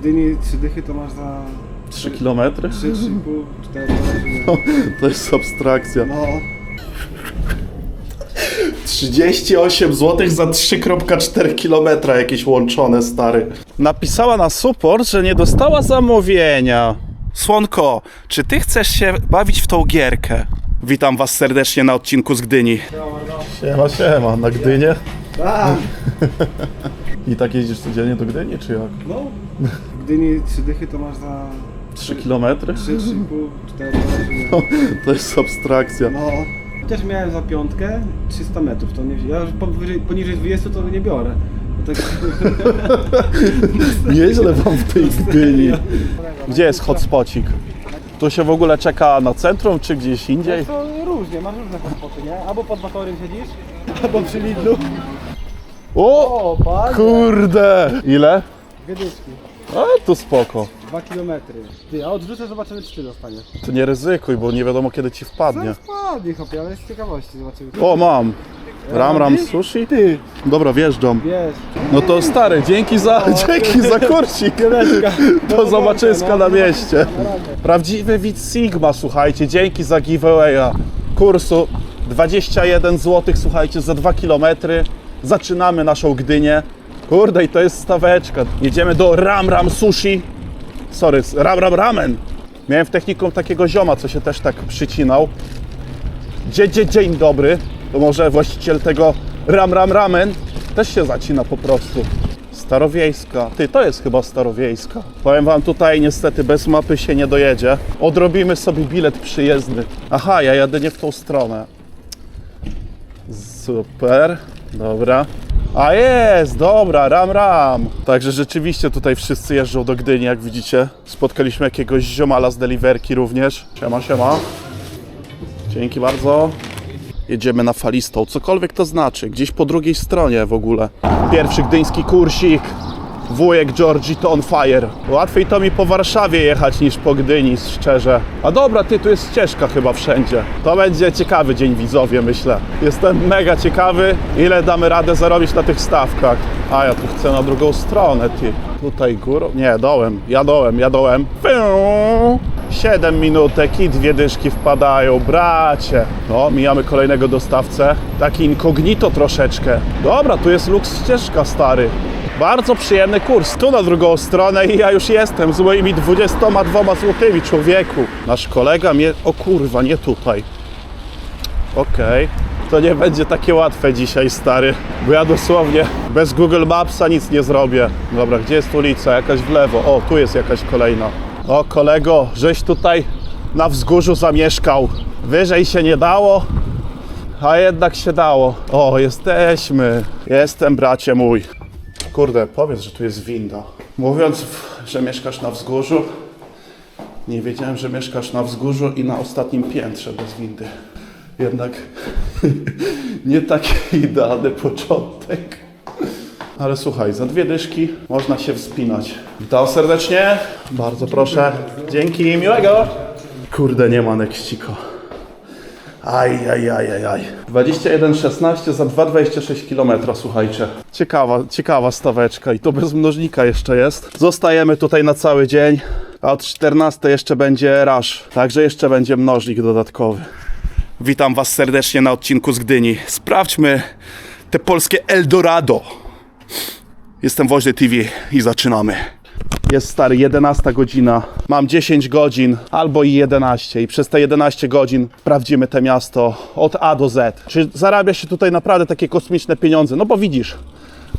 Gdyni trzy dychy to masz za 3 kilometry? 3, 3,5, 4 No, to jest abstrakcja. No, 38 zł za 3,4 km jakieś łączone, stary. Napisała na support, że nie dostała zamówienia. Słonko, czy ty chcesz się bawić w tą gierkę? Witam was serdecznie na odcinku z Gdyni. Siema, siema, na Gdynię? tak, I tak jeździsz codziennie do Gdyni, czy jak? no. Gdyni trzy dychy to masz za 3 km? 3, 3,5, 4 No, to jest abstrakcja. No. Też miałem za piątkę 300 metrów, to nie Ja już powyżej, poniżej 20 to nie biorę. Bo tak, Nieźle wam w tej Gdyni. Gdzie jest hotspocik? Tu się w ogóle czeka na centrum, czy gdzieś indziej? to różnie, masz różne spoty, nie? Albo pod batorem siedzisz, albo przy Lidlu. O! O, panie! Kurde! Ile? Dwie dyszki. A, to spoko. Dwa kilometry. Ty, a odrzucę, zobaczymy czy ty dostaniesz. To nie ryzykuj, bo nie wiadomo kiedy ci wpadnie. Co wpadnie, chłopie, ale z ciekawości zobaczymy. O, mam. Ram Ram Sushi? Ty. Dobra, wjeżdżam. Wiesz, No to stary, dzięki za, dzięki za kursik. Do zobaczyska na mieście. Prawdziwy widz Sigma, słuchajcie, dzięki za giveawaya kursu 21 zł, słuchajcie, za 2 km. Zaczynamy naszą Gdynię. Kurde, i to jest staweczka. Jedziemy do Ram Ram Sushi. Sorry, Ram Ram Ramen. Miałem w technikum takiego zioma, co się też tak przycinał. Dzie, dzie, dzień dobry. To może właściciel tego Ram Ram Ramen też się zacina po prostu. Starowiejska. Ty, to jest chyba starowiejska. Powiem wam tutaj niestety bez mapy się nie dojedzie. Odrobimy sobie bilet przyjezdny. Aha, ja jadę nie w tą stronę. Super, dobra. A jest, dobra, ram ram. Także rzeczywiście tutaj wszyscy jeżdżą do Gdyni, jak widzicie. Spotkaliśmy jakiegoś ziomala z deliverki również. Siema, siema. Dzięki bardzo. Jedziemy na falistą, cokolwiek to znaczy, gdzieś po drugiej stronie w ogóle. Pierwszy gdyński kursik. Wujek Georgie to on fire. Łatwiej to mi po Warszawie jechać niż po Gdyni, szczerze. A dobra, ty, tu jest ścieżka chyba wszędzie. To będzie ciekawy dzień widzowie, myślę. Jestem mega ciekawy, ile damy radę zarobić na tych stawkach. A ja tu chcę na drugą stronę, ty. Tutaj górą? Nie, dołem. Ja dołem, ja dołem. Fiu. 7 minutek i dwie dyszki wpadają, bracie. No, mijamy kolejnego dostawcę. Taki incognito troszeczkę. Dobra, tu jest luks ścieżka, stary. Bardzo przyjemny kurs. Tu na drugą stronę i ja już jestem z moimi 22 złotymi, człowieku. Nasz kolega mnie... O kurwa, nie tutaj. Okej. To nie będzie takie łatwe dzisiaj, stary. Bo ja dosłownie bez Google Mapsa nic nie zrobię. Dobra, gdzie jest ulica? Jakaś w lewo. O, tu jest jakaś kolejna. O, kolego, żeś tutaj na wzgórzu zamieszkał. Wyżej się nie dało, a jednak się dało. O, jesteśmy. Jestem, bracie mój. Kurde, powiedz, że tu jest winda. Mówiąc, że mieszkasz na wzgórzu, nie wiedziałem, że mieszkasz na wzgórzu i na ostatnim piętrze bez windy. Jednak nie taki idealny początek. Ale słuchaj, za dwie dyszki można się wspinać. Witam serdecznie. Bardzo proszę. Dzięki, miłego. Kurde, nie ma Nextico. Aj, aj, aj, aj, aj. 21,16 za 2,26 km, słuchajcie. Ciekawa, ciekawa staweczka i to bez mnożnika jeszcze jest. Zostajemy tutaj na cały dzień, a od 14 jeszcze będzie rush, także jeszcze będzie mnożnik dodatkowy. Witam Was serdecznie na odcinku z Gdyni. Sprawdźmy te polskie Eldorado. Jestem Woźny TV i zaczynamy. Jest stary, 11 godzina. Mam 10 godzin albo i 11 i przez te 11 godzin sprawdzimy te miasto od A do Z. Czy zarabia się tutaj naprawdę takie kosmiczne pieniądze? No bo widzisz,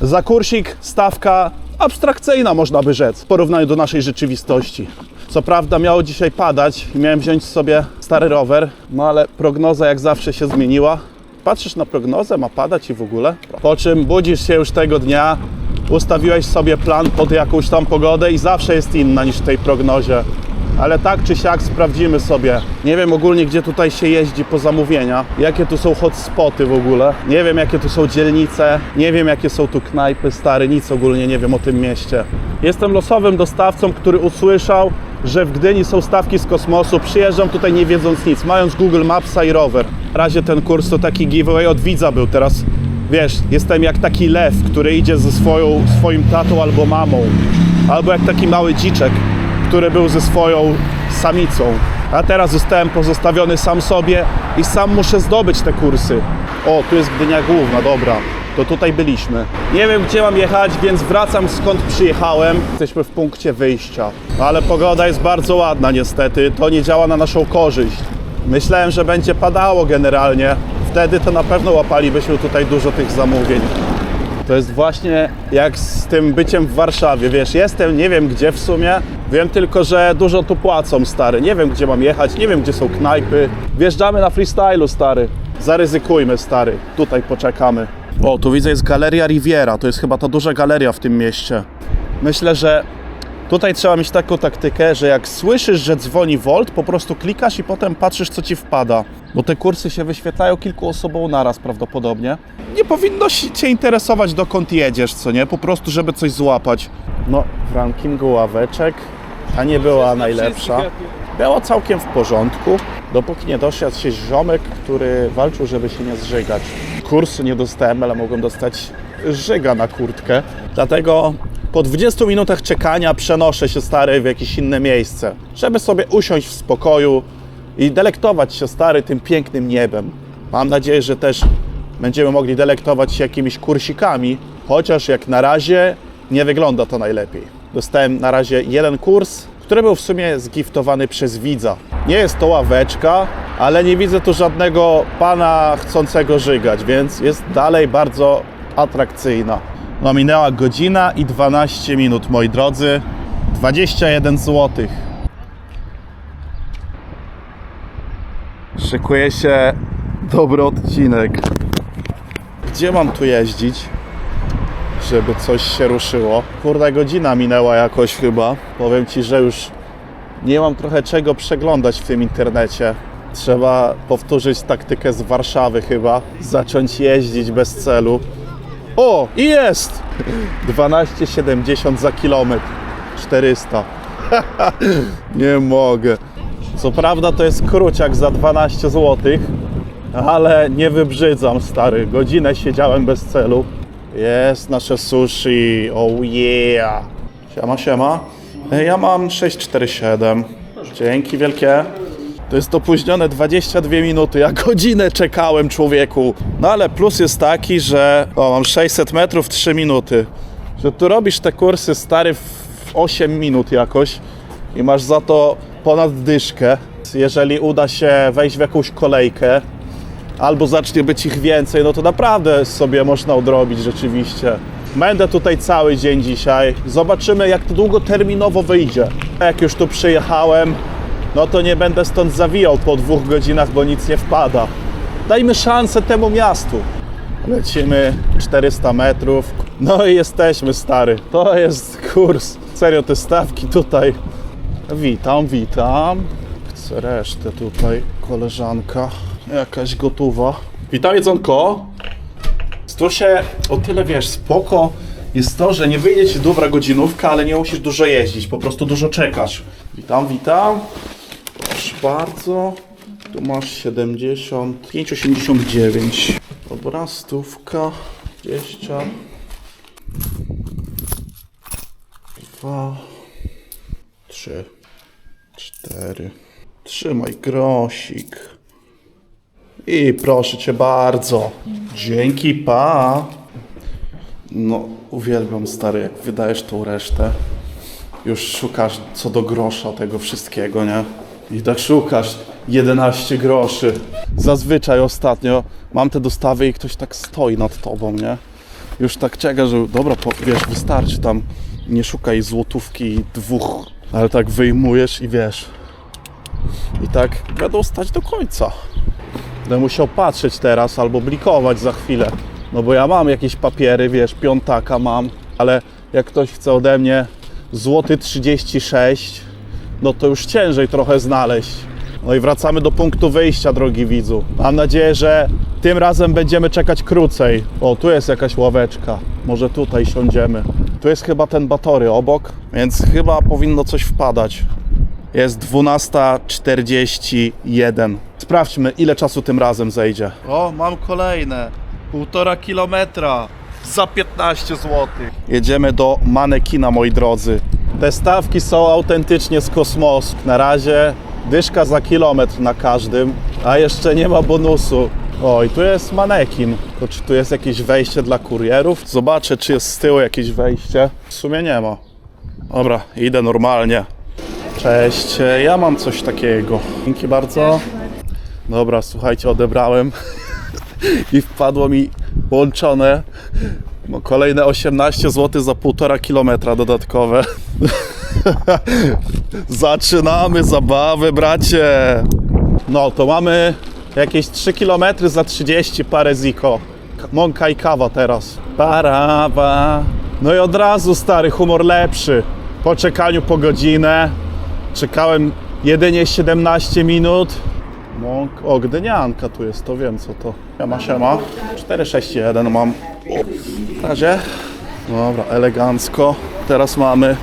za kursik stawka abstrakcyjna można by rzec w porównaniu do naszej rzeczywistości. Co prawda miało dzisiaj padać i miałem wziąć sobie stary rower, no ale prognoza jak zawsze się zmieniła. Patrzysz na prognozę, ma padać i w ogóle. Po czym budzisz się już tego dnia, ustawiłeś sobie plan pod jakąś tam pogodę i zawsze jest inna niż w tej prognozie. Ale tak czy siak sprawdzimy sobie. Nie wiem ogólnie, gdzie tutaj się jeździ po zamówienia, jakie tu są hotspoty w ogóle. Nie wiem, jakie tu są dzielnice, nie wiem, jakie są tu knajpy, stary, nic ogólnie nie wiem o tym mieście. Jestem losowym dostawcą, który usłyszał, że w Gdyni są stawki z kosmosu. Przyjeżdżam tutaj nie wiedząc nic, mając Google Mapsa i rower. W razie ten kurs to taki giveaway od widza był teraz. Wiesz, jestem jak taki lew, który idzie ze swoją, swoim tatą albo mamą. Albo jak taki mały dziczek, który był ze swoją samicą. A teraz zostałem pozostawiony sam sobie i sam muszę zdobyć te kursy. O, tu jest Gdynia Główna, dobra. To tutaj byliśmy. Nie wiem, gdzie mam jechać, więc wracam skąd przyjechałem. Jesteśmy w punkcie wyjścia. Ale pogoda jest bardzo ładna niestety. To nie działa na naszą korzyść. Myślałem, że będzie padało generalnie. Wtedy to na pewno łapalibyśmy tutaj dużo tych zamówień. To jest właśnie jak z tym byciem w Warszawie, wiesz, jestem, nie wiem gdzie w sumie, wiem tylko, że dużo tu płacą, stary, nie wiem gdzie mam jechać, nie wiem gdzie są knajpy, wjeżdżamy na freestylu, stary, zaryzykujmy, stary, tutaj poczekamy. O, tu widzę jest Galeria Riviera, to jest chyba ta duża galeria w tym mieście. Myślę, że Tutaj trzeba mieć taką taktykę, że jak słyszysz, że dzwoni Volt, po prostu klikasz i potem patrzysz, co ci wpada. Bo te kursy się wyświetlają kilku osobom naraz prawdopodobnie. Nie powinno się cię interesować, dokąd jedziesz, co nie? Po prostu, żeby coś złapać. No, w rankingu ławeczek ta nie była najlepsza. Było całkiem w porządku, dopóki nie doszedł się ziomek, który walczył, żeby się nie zżygać. Kursu nie dostałem, ale mogłem dostać żyga na kurtkę. Dlatego po 20 minutach czekania przenoszę się stary w jakieś inne miejsce, żeby sobie usiąść w spokoju i delektować się stary tym pięknym niebem. Mam nadzieję, że też będziemy mogli delektować się jakimiś kursikami, chociaż jak na razie nie wygląda to najlepiej. Dostałem na razie jeden kurs, który był w sumie zgiftowany przez widza. Nie jest to ławeczka, ale nie widzę tu żadnego pana chcącego żygać, więc jest dalej bardzo atrakcyjna. No minęła godzina i 12 minut, moi drodzy. 21 zł. Szykuje się dobry odcinek. Gdzie mam tu jeździć, żeby coś się ruszyło? Kurde, godzina minęła jakoś chyba. Powiem Ci, że już nie mam trochę czego przeglądać w tym internecie. Trzeba powtórzyć taktykę z Warszawy chyba. Zacząć jeździć bez celu. O, i jest! 12,70 za kilometr. 400. Nie mogę. Co prawda to jest kruciak za 12 zł, ale nie wybrzydzam, stary. Godzinę siedziałem bez celu. Jest nasze sushi. Oh yeah. Siema, siema. Ja mam 647. Dzięki wielkie. To jest opóźnione 22 minuty. Ja godzinę czekałem, człowieku. No ale plus jest taki, że o, mam 600 metrów 3 minuty. Że tu robisz te kursy stary w 8 minut jakoś i masz za to ponad dyszkę. Jeżeli uda się wejść w jakąś kolejkę, albo zacznie być ich więcej, no to naprawdę sobie można odrobić rzeczywiście. Będę tutaj cały dzień dzisiaj. Zobaczymy, jak to długoterminowo wyjdzie. Jak już tu przyjechałem, no to nie będę stąd zawijał po dwóch godzinach, bo nic nie wpada. Dajmy szansę temu miastu. Lecimy 400 metrów. No i jesteśmy, stary. To jest kurs. Serio, te stawki tutaj. Witam, witam. Chcę resztę tutaj, koleżanka. Jakaś gotowa. Witam, jedzonko. Tu się o tyle wiesz, spoko jest to, że nie wyjdzie ci dobra godzinówka, ale nie musisz dużo jeździć, po prostu dużo czekasz. Witam, witam. Bardzo. Tu masz 70, 5,89. Dobra, stówka, 20. Dwa, trzy, cztery. Trzymaj grosik. I proszę cię bardzo. Dzięki, pa. No, uwielbiam stary, jak wydajesz tą resztę. Już szukasz co do grosza tego wszystkiego, nie? I tak szukasz 11 groszy. Zazwyczaj ostatnio mam te dostawy i ktoś tak stoi nad tobą, nie? Już tak czeka, że dobra, po, wiesz, wystarczy tam. Nie szukaj złotówki i dwóch, ale tak wyjmujesz i wiesz. I tak będą stać do końca. Będę musiał patrzeć teraz albo blikować za chwilę. No bo ja mam jakieś papiery, wiesz, piątaka mam, ale jak ktoś chce ode mnie złoty 36, no to już ciężej trochę znaleźć. No i wracamy do punktu wyjścia, drogi widzu. Mam nadzieję, że tym razem będziemy czekać krócej. O, tu jest jakaś ławeczka. Może tutaj siądziemy. Tu jest chyba ten batory obok, więc chyba powinno coś wpadać. Jest 12.41. Sprawdźmy, ile czasu tym razem zejdzie. O, mam kolejne. Półtora kilometra za 15 zł. Jedziemy do manekina, moi drodzy. Te stawki są autentycznie z kosmosu. Na razie dyszka za kilometr na każdym, a jeszcze nie ma bonusu. O, i tu jest manekin. To czy tu jest jakieś wejście dla kurierów? Zobaczę, czy jest z tyłu jakieś wejście. W sumie nie ma. Dobra, idę normalnie. Cześć, e, ja mam coś takiego. Dzięki bardzo. Dobra, słuchajcie, odebrałem i wpadło mi łączone no, kolejne 18 zł za półtora kilometra dodatkowe. Zaczynamy zabawę, bracie. No, to mamy jakieś 3 km za 30 parę ziko. Mąka i kawa teraz. Parawa. No i od razu, stary, humor lepszy. Po czekaniu po godzinę. Czekałem jedynie 17 minut. Mąk... O, Gdynianka tu jest, to wiem co to. Siema, siema. 461 mam. W razie. Dobra, elegancko. Teraz mamy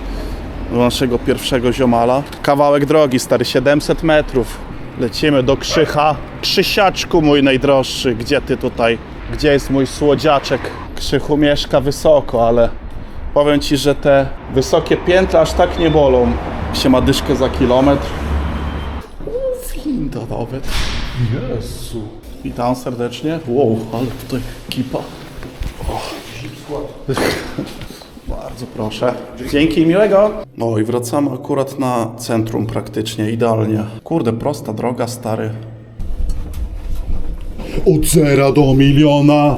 do naszego pierwszego ziomala. Kawałek drogi, stary, 700 metrów. Lecimy do Krzycha. Krzysiaczku mój najdroższy, gdzie ty tutaj? Gdzie jest mój słodziaczek? Krzychu mieszka wysoko, ale powiem ci, że te wysokie piętra aż tak nie bolą. Się ma dyszkę za kilometr. Winda nawet. Jezu. Witam serdecznie. Wow, ale tutaj kipa. Bardzo proszę. Dzięki, miłego. O i wracamy akurat na centrum praktycznie, idealnie. Kurde, prosta droga, stary. Od zera do miliona.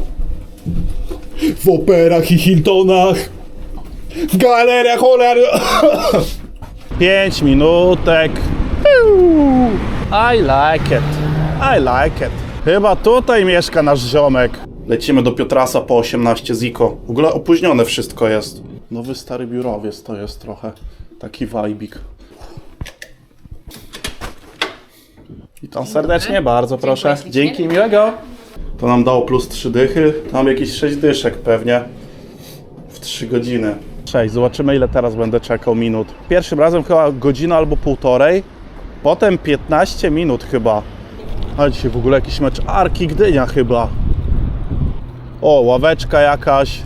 W operach i Hiltonach. W galeriach. Pięć minutek. I like it. I like it. Chyba tutaj mieszka nasz ziomek. Lecimy do Piotrasa po 18 ziko. W ogóle opóźnione wszystko jest. Nowy stary biurowiec to jest trochę. Taki wajbik. Witam serdecznie, bardzo proszę. Dzięki, miłego. To nam dało plus 3 dychy. Tam jakieś 6 dyszek pewnie. W 3 godziny. Cześć, zobaczymy ile teraz będę czekał minut. Pierwszym razem chyba godzina albo półtorej. Potem 15 minut chyba. A dzisiaj w ogóle jakiś mecz Arki Gdynia chyba. O, ławeczka jakaś.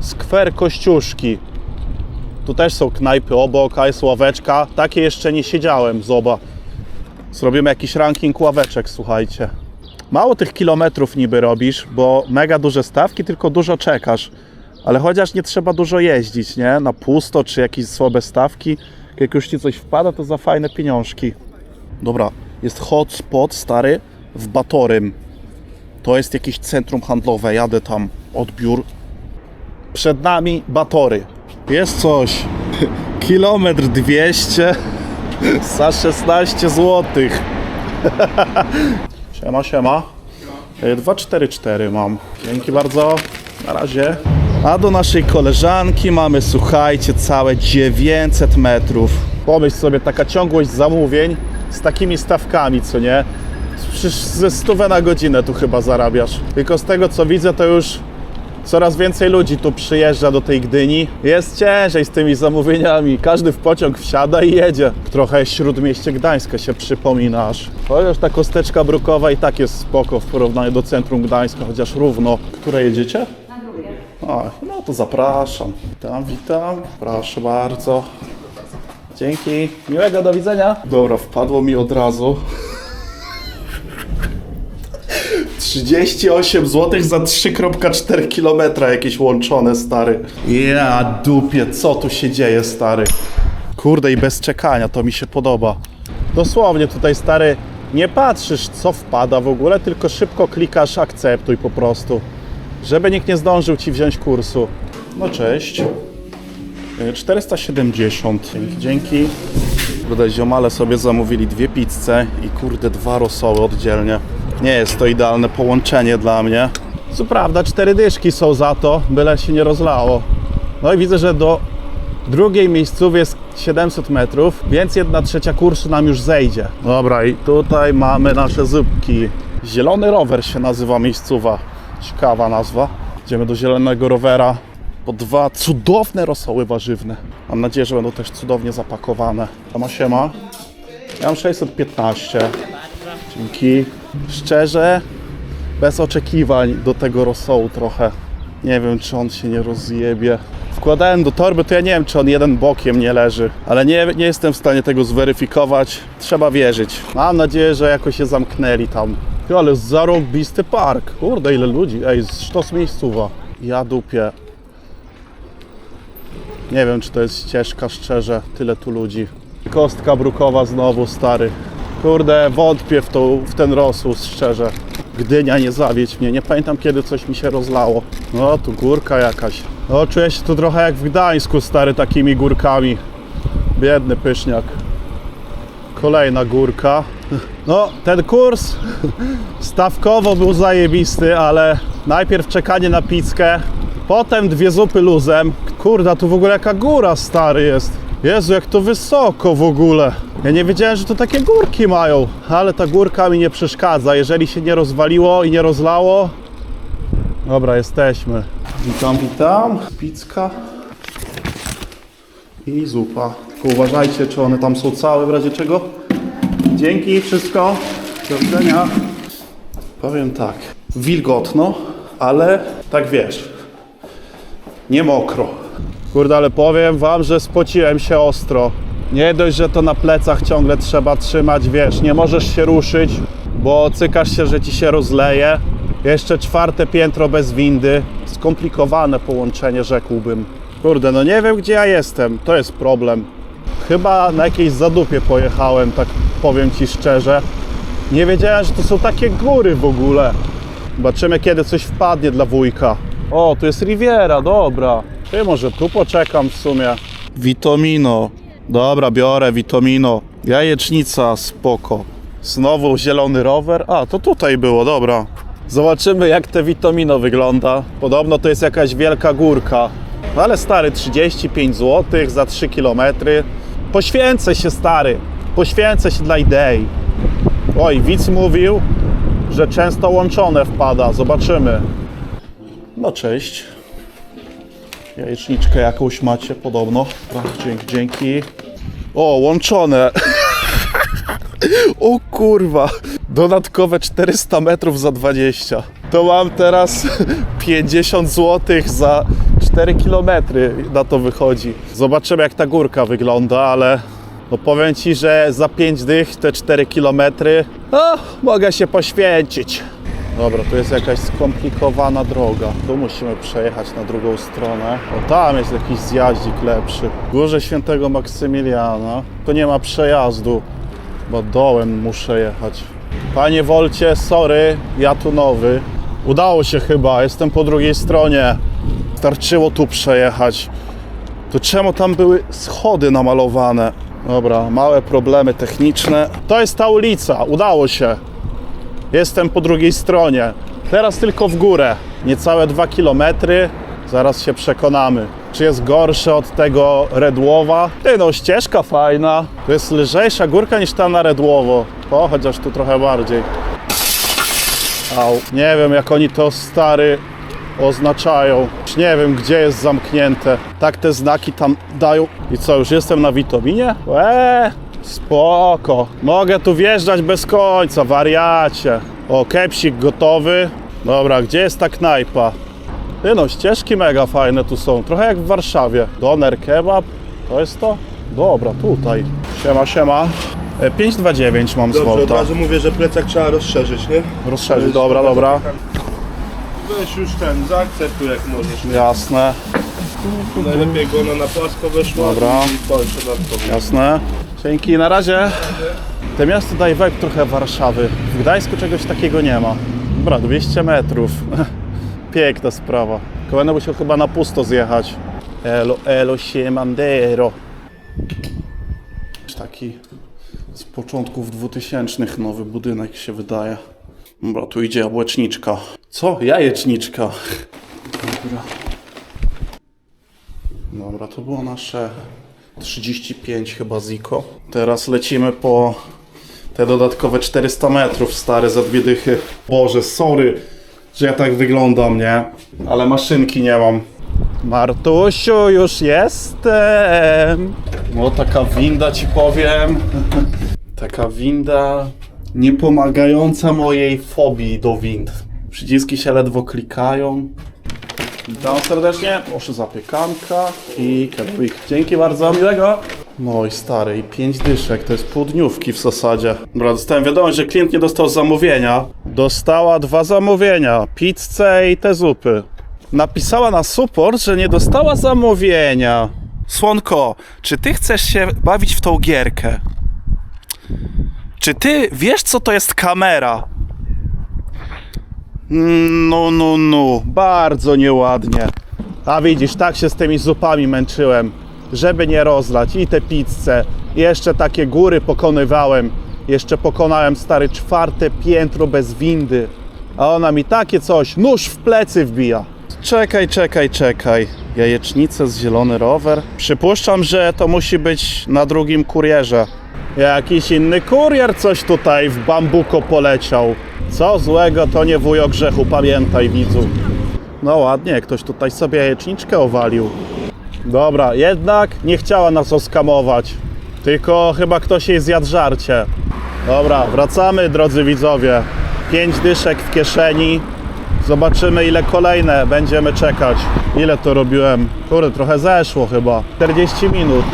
Skwer Kościuszki. Tu też są knajpy obok, a jest ławeczka. Takie jeszcze nie siedziałem, zoba. Zrobimy jakiś ranking ławeczek, słuchajcie. Mało tych kilometrów niby robisz, bo mega duże stawki, tylko dużo czekasz. Ale chociaż nie trzeba dużo jeździć, nie? Na pusto, czy jakieś słabe stawki. Jak już ci coś wpada, to za fajne pieniążki. Dobra, jest hotspot stary w Batorym. To jest jakieś centrum handlowe, jadę tam, odbiór. Przed nami Batory. Jest coś. Kilometr 200 za 16 zł. Siema, siema. E, 244 mam. Dzięki bardzo. Na razie. A do naszej koleżanki mamy, słuchajcie, całe 900 metrów. Pomyśl sobie, taka ciągłość zamówień z takimi stawkami, co nie? Przecież ze stówę na godzinę tu chyba zarabiasz. Tylko z tego co widzę, to już coraz więcej ludzi tu przyjeżdża do tej Gdyni. Jest ciężej z tymi zamówieniami. Każdy w pociąg wsiada i jedzie. Trochę śródmieście Gdańska się przypomina aż. Chociaż ta kosteczka brukowa i tak jest spoko w porównaniu do centrum Gdańska, chociaż równo. Które jedziecie? Na drugie. A, no to zapraszam. Witam, witam. Proszę bardzo. Dzięki. Miłego, do widzenia. Dobra, wpadło mi od razu. 38 zł za 3,4 km jakieś łączone, stary. Ja dupie, co tu się dzieje, stary? Kurde i bez czekania, to mi się podoba. Dosłownie tutaj, stary, nie patrzysz co wpada w ogóle, tylko szybko klikasz akceptuj po prostu. Żeby nikt nie zdążył ci wziąć kursu. No cześć. Y, 470. Dzięki, dzięki. Kurde, ziomale sobie zamówili dwie pizze i kurde dwa rosoły oddzielnie. Nie jest to idealne połączenie dla mnie. Co prawda cztery dyszki są za to, byle się nie rozlało. No i widzę, że do drugiej miejscówy jest 700 metrów, więc jedna trzecia kursu nam już zejdzie. Dobra, i tutaj mamy nasze zupki. Zielony rower się nazywa miejscowa. Ciekawa nazwa. Idziemy do zielonego rowera po dwa cudowne rosoły warzywne. Mam nadzieję, że będą też cudownie zapakowane. Siema, siema. Ja mam 615. Dzięki. Szczerze, bez oczekiwań do tego rosołu trochę. Nie wiem, czy on się nie rozjebie. wkładałem do torby, to ja nie wiem, czy on jeden bokiem nie leży. Ale nie, nie jestem w stanie tego zweryfikować. Trzeba wierzyć. Mam nadzieję, że jakoś się zamknęli tam. Ale zarąbisty park. Kurde, ile ludzi. Ej, sztos miejscowa. Ja dupię. Nie wiem, czy to jest ścieżka, szczerze. Tyle tu ludzi. Kostka brukowa znowu, stary. Kurde, wątpię w, tą, w ten rosół, szczerze. Gdynia, nie zawiedź mnie. Nie pamiętam, kiedy coś mi się rozlało. No, tu górka jakaś. No, czuję się tu trochę jak w Gdańsku, stary, takimi górkami. Biedny pyszniak. Kolejna górka. No, ten kurs stawkowo był zajebisty, ale najpierw czekanie na pizzkę, potem dwie zupy luzem. Kurda, tu w ogóle jaka góra stary jest. Jezu, jak to wysoko w ogóle. Ja nie wiedziałem, że to takie górki mają, ale ta górka mi nie przeszkadza. Jeżeli się nie rozwaliło i nie rozlało. Dobra, jesteśmy. Witam, witam. Pizka i zupa. Tylko uważajcie, czy one tam są całe w razie czego. Dzięki, wszystko. Do widzenia. Powiem tak, wilgotno, ale tak wiesz, nie mokro. Kurde, ale powiem wam, że spociłem się ostro. Nie dość, że to na plecach ciągle trzeba trzymać, wiesz, nie możesz się ruszyć, bo cykasz się, że ci się rozleje. Jeszcze czwarte piętro bez windy. Skomplikowane połączenie, rzekłbym. Kurde, no nie wiem, gdzie ja jestem. To jest problem. Chyba na jakiejś zadupie pojechałem, tak powiem ci szczerze. Nie wiedziałem, że to są takie góry w ogóle. Zobaczymy, kiedy coś wpadnie dla wujka. O, tu jest Riviera, dobra. Ty może tu poczekam w sumie. Vitomino. Dobra, biorę Vitomino. Jajecznica, spoko. Znowu zielony rower. A, to tutaj było, dobra. Zobaczymy, jak te Vitomino wygląda. Podobno to jest jakaś wielka górka. No ale stary, 35 zł za 3 km. Poświęcę się, stary. Poświęcę się dla idei. Oj, widz mówił, że często łączone wpada. Zobaczymy. No cześć. Jajeczniczkę jakąś macie podobno. Ach, Dzięki, dzięki. O, łączone. O kurwa. Dodatkowe 400 metrów za 20. To mam teraz 50 zł za 4 km na to wychodzi. Zobaczymy jak ta górka wygląda, ale no powiem Ci, że za 5 dych te 4 km no, mogę się poświęcić. Dobra, to jest jakaś skomplikowana droga. Tu musimy przejechać na drugą stronę. O, tam jest jakiś zjaździk lepszy. W Górze Świętego Maksymiliana. To nie ma przejazdu, bo dołem muszę jechać. Panie Wolcie, sorry, ja tu nowy. Udało się chyba, jestem po drugiej stronie. Starczyło tu przejechać. To czemu tam były schody namalowane? Dobra, małe problemy techniczne. To jest ta ulica, udało się. Jestem po drugiej stronie. Teraz tylko w górę. Niecałe 2 km. Zaraz się przekonamy. Czy jest gorsze od tego Redłowa? Ty no, ścieżka fajna. To jest lżejsza górka niż ta na Redłowo. O, chociaż tu trochę bardziej. Au. Nie wiem, jak oni to stary oznaczają. Już Nie wiem, gdzie jest zamknięte. Tak te znaki tam dają. I co, już jestem na Witominie? Eee, spoko. Mogę tu wjeżdżać bez końca, wariacie. O, kepsik gotowy. Dobra, gdzie jest ta knajpa? Ty no, ścieżki mega fajne tu są. Trochę jak w Warszawie. Doner kebab. To jest to? Dobra, tutaj. Siema, siema. E, 529 mam z Dobrze, od Volta. razu mówię, że plecak trzeba rozszerzyć, nie? Rozszerzyć, dobra, dobra. Weź już ten, zaakceptuj jak możesz. Jasne, Najlepiej go ona na płasko wyszła Dobra. i kończę nad tobą. jasne. Dzięki, na razie. To miasto daje vibe trochę Warszawy. W Gdańsku czegoś takiego nie ma. Dobra, 200 metrów. Piękna sprawa. Będę musiał chyba na pusto zjechać. Elo, elo, siemandero. Taki z początków 2000 nowy budynek się wydaje. Dobra, tu idzie jabłeczniczka. Co? Jajeczniczka. Dobra. Dobra, to było nasze 35 chyba Ziko. Teraz lecimy po te dodatkowe 400 metrów stare za dwie dychy. Boże, sorry, że ja tak wyglądam, nie? Ale maszynki nie mam. Martusiu, już jestem. No taka winda ci powiem. Taka winda nie pomagająca mojej fobii do wind. Przyciski się ledwo klikają. Witam serdecznie. Proszę zapiekanka i kebabik. Dzięki bardzo, miłego. No i stary, i pięć dyszek, to jest pół dniówki w zasadzie. Dobra, dostałem wiadomość, że klient nie dostał zamówienia. Dostała dwa zamówienia, pizzę i te zupy. Napisała na support, że nie dostała zamówienia. Słonko, czy ty chcesz się bawić w tą gierkę? Czy ty wiesz, co to jest kamera? No, no, no, bardzo nieładnie. A widzisz, tak się z tymi zupami męczyłem, żeby nie rozlać i te pizze. Jeszcze takie góry pokonywałem. Jeszcze pokonałem stary czwarte piętro bez windy. A ona mi takie coś, nóż w plecy wbija. Czekaj, czekaj, czekaj. Jajecznicę z zielony rower. Przypuszczam, że to musi być na drugim kurierze. Jakiś inny kurier coś tutaj w bambuko poleciał. Co złego, to nie wujo grzechu, pamiętaj widzu. No ładnie, ktoś tutaj sobie jajeczniczkę owalił. Dobra, jednak nie chciała nas oskamować. Tylko chyba ktoś jej zjadł żarcie. Dobra, wracamy drodzy widzowie. Pięć dyszek w kieszeni. Zobaczymy ile kolejne będziemy czekać. Ile to robiłem? Kurde, trochę zeszło chyba. 40 minut.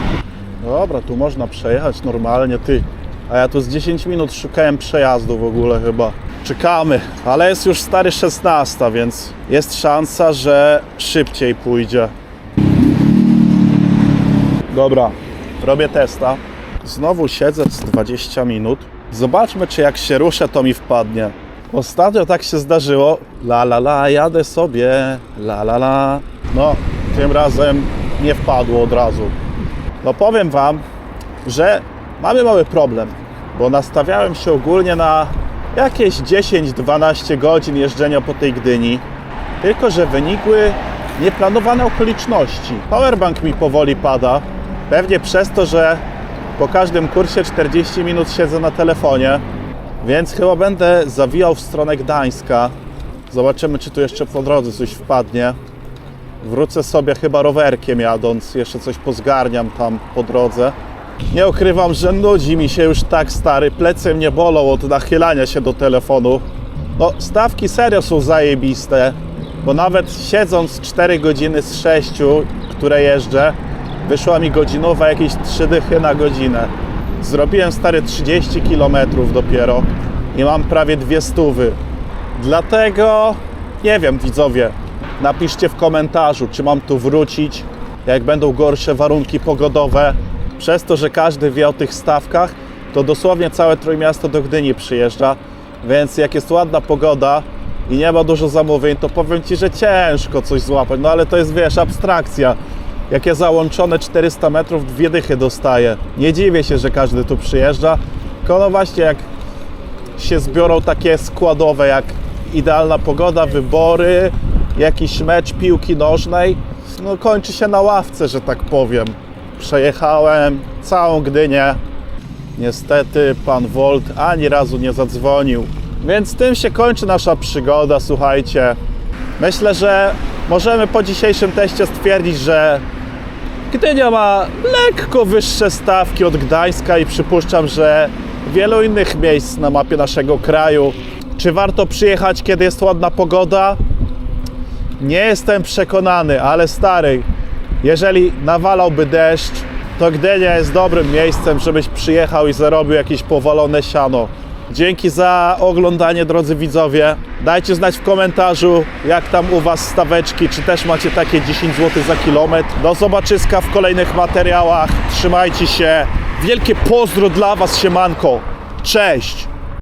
Dobra, tu można przejechać normalnie, ty. A ja tu z 10 minut szukałem przejazdu w ogóle chyba. Czekamy, ale jest już stary 16, więc jest szansa, że szybciej pójdzie. Dobra, robię testa. Znowu siedzę z 20 minut. Zobaczmy, czy jak się ruszę, to mi wpadnie. Ostatnio tak się zdarzyło. La la la, jadę sobie. La la la. No, tym razem nie wpadło od razu. No powiem Wam, że mamy mały problem, bo nastawiałem się ogólnie na jakieś 10-12 godzin jeżdżenia po tej Gdyni, tylko że wynikły nieplanowane okoliczności. Powerbank mi powoli pada, pewnie przez to, że po każdym kursie 40 minut siedzę na telefonie, więc chyba będę zawijał w stronę Gdańska. Zobaczymy, czy tu jeszcze po drodze coś wpadnie. Wrócę sobie chyba rowerkiem jadąc, jeszcze coś pozgarniam tam po drodze. Nie ukrywam, że nudzi mi się już tak stary, plecy mnie bolą od nachylania się do telefonu. No, stawki serio są zajebiste, bo nawet siedząc 4 godziny z 6, które jeżdżę, wyszła mi godzinowa jakieś 3 dychy na godzinę. Zrobiłem stary 30 km dopiero i mam prawie dwie stówy. Dlatego nie wiem, widzowie. Napiszcie w komentarzu, czy mam tu wrócić, jak będą gorsze warunki pogodowe. Przez to, że każdy wie o tych stawkach, to dosłownie całe Trójmiasto do Gdyni przyjeżdża. Więc jak jest ładna pogoda i nie ma dużo zamówień, to powiem Ci, że ciężko coś złapać. No ale to jest, wiesz, abstrakcja. Jak ja załączone 400 metrów, dwie dychy dostaję. Nie dziwię się, że każdy tu przyjeżdża. Tylko no właśnie, jak się zbiorą takie składowe jak idealna pogoda, wybory, jakiś mecz piłki nożnej, no kończy się na ławce, że tak powiem. Przejechałem całą Gdynię. Niestety pan Volt ani razu nie zadzwonił. Więc tym się kończy nasza przygoda, słuchajcie. Myślę, że możemy po dzisiejszym teście stwierdzić, że Gdynia ma lekko wyższe stawki od Gdańska i przypuszczam, że wielu innych miejsc na mapie naszego kraju. Czy warto przyjechać, kiedy jest ładna pogoda? Nie jestem przekonany, ale stary, jeżeli nawalałby deszcz, to Gdynia jest dobrym miejscem, żebyś przyjechał i zarobił jakieś powalone siano. Dzięki za oglądanie, drodzy widzowie. Dajcie znać w komentarzu, jak tam u Was staweczki, czy też macie takie 10 zł za kilometr. Do zobaczyska w kolejnych materiałach. Trzymajcie się. Wielkie pozdro dla Was, siemanko. Cześć!